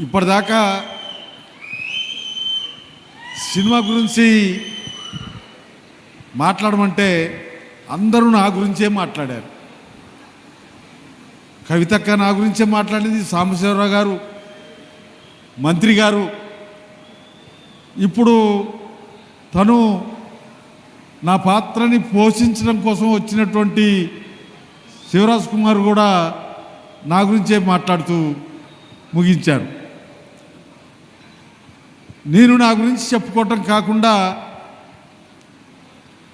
ఇప్పటిదాకా సినిమా గురించి మాట్లాడమంటే అందరూ నా గురించే మాట్లాడారు. కవితక్క నా గురించే మాట్లాడింది సాంబశివరావు గారు మంత్రి గారు. ఇప్పుడు తను నా పాత్రని పోషించడం కోసం వచ్చినటువంటి శివరాజ్ కుమార్ కూడా నా గురించే మాట్లాడుతూ ముగించారు. నేను నా గురించి చెప్పుకోవటం కాకుండా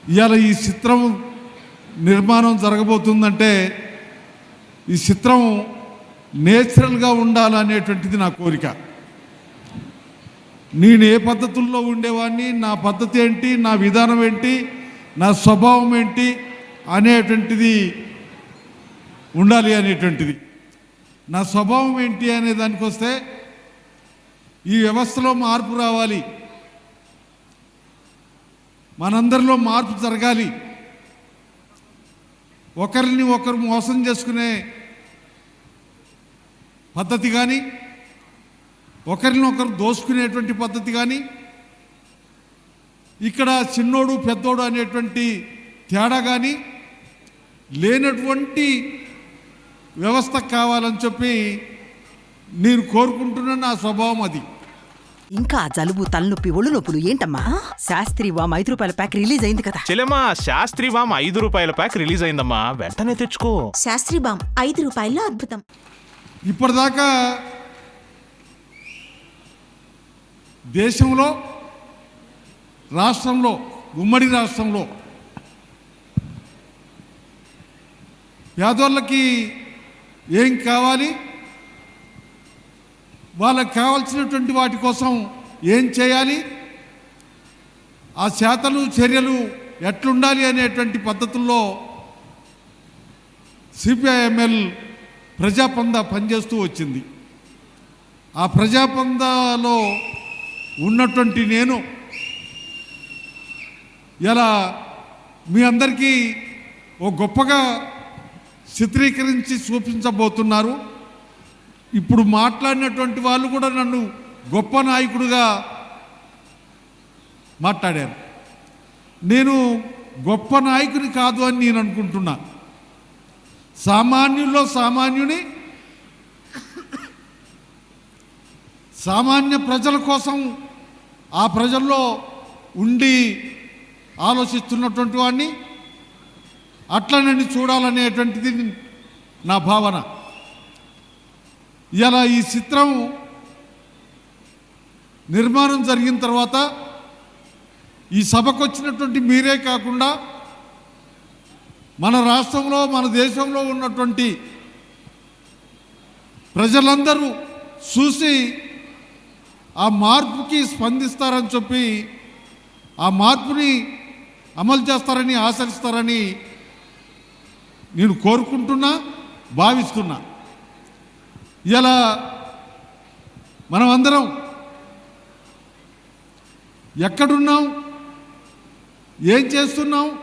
ఇవాళ ఈ చిత్రం నిర్మాణం జరగబోతుందంటే ఈ చిత్రం నేచురల్గా ఉండాలనేటువంటిది నా కోరిక. నేను ఏ పద్ధతుల్లో ఉండేవాడిని నా పద్ధతి ఏంటి నా విధానం ఏంటి నా స్వభావం ఏంటి అనేటువంటిది ఉండాలి అనేటువంటిది. నా స్వభావం ఏంటి అనే దానికి వస్తే ఈ వ్యవస్థలో మార్పు రావాలి. మనందరిలో మార్పు జరగాలి. ఒకరిని ఒకరు మోసం చేసుకునే పద్ధతి కానీ ఒకరిని ఒకరు దోసుకునేటువంటి పద్ధతి కానీ ఇక్కడ చిన్నోడు పెద్దోడు అనేటువంటి తేడా కానీ లేనటువంటి వ్యవస్థ కావాలని చెప్పి నేను కోరుకుంటున్న నా స్వభావం అది. ఇంకా జలుబు తలనొప్పి ఒళ్ళు నొప్పులు ఏంటమ్మా? శాస్త్రి వామ్ ఐదు రూపాయల ప్యాక్ రిలీజ్ అయింది కదా. చెల్లెమ్మా శాస్త్రి వామ్ ఐదు రూపాయల ప్యాక్ రిలీజ్ అయిందమ్మా. వెంటనే తెచ్చుకో. శాస్త్రి బామ్ ఐదు రూపాయల్లో అద్భుతం. ఇప్పటిదాకా దేశంలో రాష్ట్రంలో ఉమ్మడి రాష్ట్రంలో పేదోళ్ళకి ఏం కావాలి? వాళ్ళకి కావాల్సినటువంటి వాటి కోసం ఏం చేయాలి? ఆ శాతలు చర్యలు ఎట్లుండాలి అనేటువంటి పద్ధతుల్లో సిపిఐఎంఎల్ ప్రజాపంద పనిచేస్తూ వచ్చింది. ఆ ప్రజాపందాలో ఉన్నటువంటి నేను ఇలా మీ అందరికీ ఓ గొప్పగా చిత్రీకరించి చూపించబోతున్నారు. ఇప్పుడు మాట్లాడినటువంటి వాళ్ళు కూడా నన్ను గొప్ప నాయకుడిగా మాట్లాడారు. నేను గొప్ప నాయకుని కాదు అని నేను అనుకుంటున్నా. సామాన్యుల్లో సామాన్యుని సామాన్య ప్రజల కోసం ఆ ప్రజల్లో ఉండి ఆలోచిస్తున్నటువంటి వాడిని అట్లా నన్ను చూడాలనేటువంటిది నా భావన. ఇలా ఈ చిత్రం నిర్మాణం జరిగిన తర్వాత ఈ సభకు వచ్చినటువంటి మీరే కాకుండా మన రాష్ట్రంలో మన దేశంలో ఉన్నటువంటి ప్రజలందరూ చూసి ఆ మార్పుకి స్పందిస్తారని చెప్పి ఆ మార్పుని అమలు చేస్తారని ఆచరిస్తారని నేను కోరుకుంటున్నా భావిస్తున్నా. ఇలా మనం అందరం ఎక్కడున్నాం ఏం చేస్తున్నాం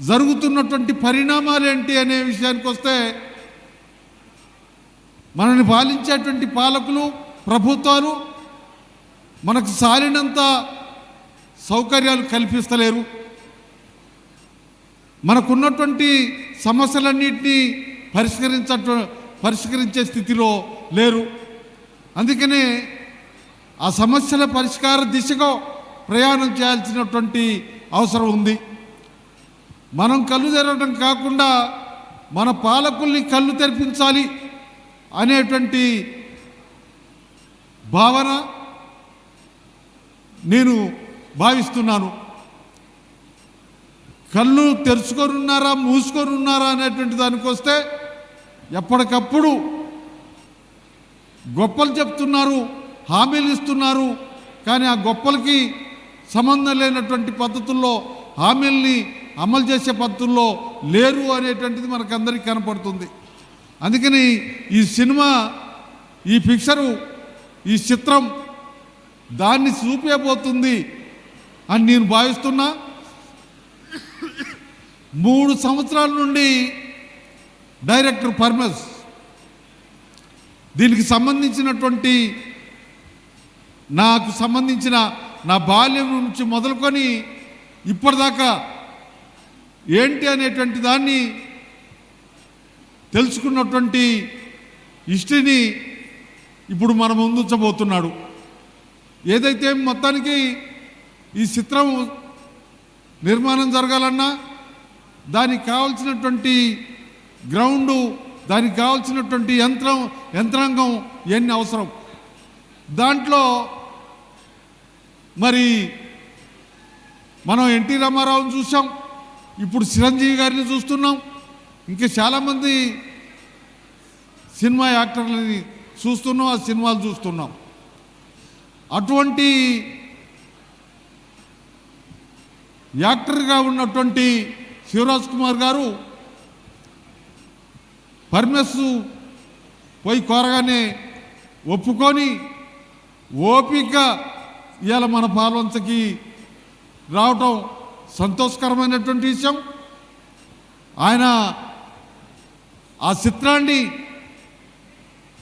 జరుగుతున్నటువంటి పరిణామాలు ఏంటి అనే విషయానికి వస్తే మనల్ని పాలించేటువంటి పాలకులు ప్రభుత్వాలు మనకు సాలినంత సౌకర్యాలు కల్పిస్తలేరు. మనకున్నటువంటి సమస్యలన్నింటినీ పరిష్కరించ పరిష్కరించే స్థితిలో లేరు. అందుకనే ఆ సమస్యల పరిష్కార దిశగా ప్రయాణం చేయాల్సినటువంటి అవసరం ఉంది. మనం కళ్ళు తెరవడం కాకుండా మన పాలకుల్ని కళ్ళు తెరిపించాలి అనేటువంటి భావన నేను భావిస్తున్నాను. కళ్ళు తెరుచుకొని ఉన్నారా మూసుకొని ఉన్నారా అనేటువంటి దానికి వస్తే ఎప్పటికప్పుడు గొప్పలు చెప్తున్నారు హామీలు ఇస్తున్నారు కానీ ఆ గొప్పలకి సంబంధం లేనటువంటి పద్ధతుల్లో హామీల్ని అమలు చేసే పద్ధతుల్లో లేరు అనేటువంటిది మనకందరికీ కనపడుతుంది. అందుకని ఈ సినిమా ఈ పిక్చరు ఈ చిత్రం దాన్ని చూపేబోతుంది అని నేను భావిస్తున్నా. మూడు సంవత్సరాల నుండి డైరెక్టర్ పర్మస్ దీనికి సంబంధించినటువంటి నాకు సంబంధించిన నా బాల్యం నుంచి మొదలుకొని ఇప్పటిదాకా ఏంటి అనేటువంటి దాన్ని తెలుసుకున్నటువంటి హిస్టరీని ఇప్పుడు మన ముందుంచబోతున్నాడు. ఏదైతే మొత్తానికి ఈ చిత్రం నిర్మాణం జరగాలన్నా దానికి కావాల్సినటువంటి గ్రౌండు దానికి కావాల్సినటువంటి యంత్రం యంత్రాంగం ఎన్ని అవసరం. దాంట్లో మరి మనం ఎన్టీ రామారావుని చూసాం ఇప్పుడు చిరంజీవి గారిని చూస్తున్నాం. ఇంకా చాలామంది సినిమా యాక్టర్లని చూస్తున్నాం ఆ సినిమాలు చూస్తున్నాం. అటువంటి యాక్టర్గా ఉన్నటువంటి శివరాజ్ కుమార్ గారు పర్మిస్ పోయి కోరగానే ఒప్పుకొని ఓపిక ఇవాళ మన పాల్వంచకి రావటం సంతోషకరమైనటువంటి విషయం. ఆయన ఆ చిత్రాన్ని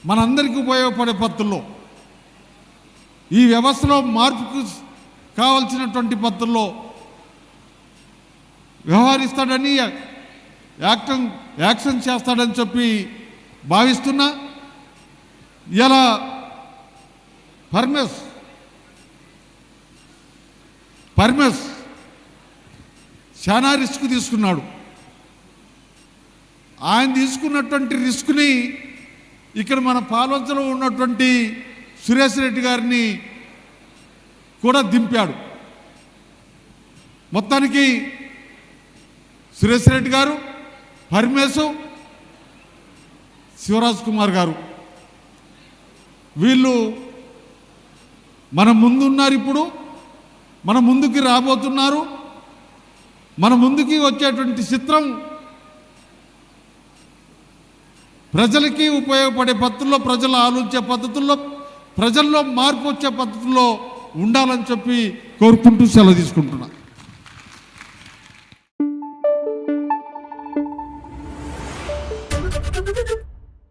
మనందరికీ ఉపయోగపడే పద్ధతుల్లో ఈ వ్యవస్థలో మార్పుకు కావలసినటువంటి పద్ధతుల్లో వ్యవహరిస్తాడని యాక్టం యాక్షన్ చేస్తాడని చెప్పి భావిస్తున్నా. ఇలా పర్మెస్ పర్మెస్ చాలా రిస్క్ తీసుకున్నాడు. ఆయన తీసుకున్నటువంటి రిస్క్ని ఇక్కడ మన పాలవంచలో ఉన్నటువంటి సురేష్ రెడ్డి గారిని కూడా దింపాడు. మొత్తానికి సురేష్ రెడ్డి గారు పరమేశు శివరాజ్ కుమార్ గారు. వీళ్ళు మన ముందున్నారు ఇప్పుడు మన ముందుకి రాబోతున్నారు. మన ముందుకి వచ్చేటువంటి చిత్రం ప్రజలకి ఉపయోగపడే పద్ధతుల్లో ప్రజలు ఆలోచించే పద్ధతుల్లో ప్రజల్లో మార్పు వచ్చే పద్ధతుల్లో ఉండాలని చెప్పి కోరుకుంటూ సెలవు తీసుకుంటున్నాను